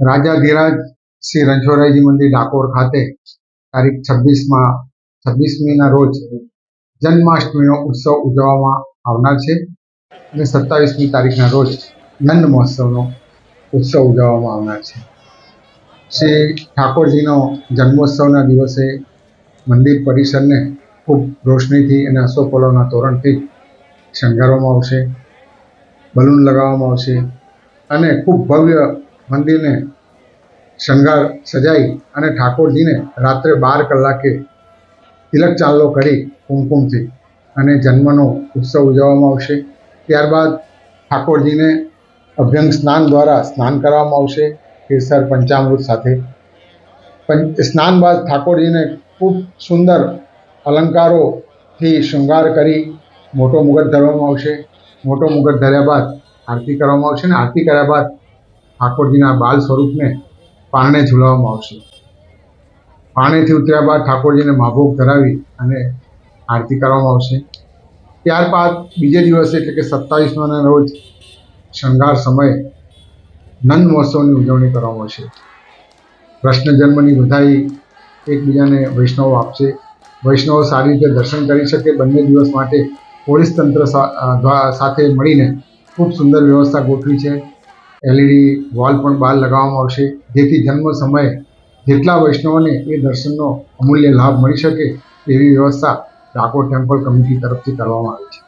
રાજાધીરાજ શ્રી રણછોડરાયજી મંદિર ડાકોર ખાતે તારીખ છવ્વીસમાં, છવ્વીસમીના રોજ જન્માષ્ટમીનો ઉત્સવ ઉજવવામાં આવનાર છે અને સત્તાવીસમી તારીખના રોજ નંદ મહોત્સવનો ઉત્સવ ઉજવવામાં આવનાર છે. શ્રી ઠાકોરજીનો જન્મોત્સવના દિવસે મંદિર પરિસરને ખૂબ રોશનીથી અને અશોકફૂલોના તોરણથી શણગારવામાં આવશે, બલૂન લગાવવામાં આવશે અને ખૂબ ભવ્ય મંદિરને શણગાર સજાઈ અને ઠાકોરજીને રાત્રે બાર કલાકે તિલક ચાંદલો કરી કુમકુમથી અને જન્મનો ઉત્સવ ઉજવવામાં આવશે. ત્યારબાદ ઠાકોરજીને અભ્યંગ સ્નાન દ્વારા સ્નાન કરવામાં આવશે. કેસર પંચામૃત સાથે. સ્નાન બાદ ઠાકોરજીને ખૂબ સુંદર અલંકારોથી શૃંગાર કરી મોટો મુગટ ધરવામાં આવશે. મોટો મુગટ ધર્યા બાદ આરતી કરવામાં આવશે અને આરતી કર્યા બાદ ઠાકોરજીના બાલ સ્વરૂપને પારણે ઝૂલાવવામાં આવશે. પારણેથી ઉતર્યા બાદ ઠાકોરજીને માભોગ ધરાવી અને આરતી કરવામાં આવશે. ત્યારબાદ બીજે દિવસે એટલે કે સત્તાવીસમાના રોજ શણગાર સમયે નંદ મહોત્સવની ઉજવણી કરવામાં આવશે. કૃષ્ણ જન્મની બધાઈ એકબીજાને વૈષ્ણવ આપશે. વૈષ્ણવો સારી રીતે દર્શન કરી શકે, બંને દિવસ માટે પોલીસ તંત્ર સાથે મળીને ખૂબ સુંદર વ્યવસ્થા ગોઠવી છે. એલઈડી વોલ પણ બહાર લગાવવામાં આવશે. જેથી જન્મ સમયે જેટલા વૈષ્ણવોને એ દર્શનનો અમૂલ્ય લાભ મળી શકે એવી વ્યવસ્થા ડાકોર ટેમ્પલ કમિટી તરફથી કરવામાં આવી છે.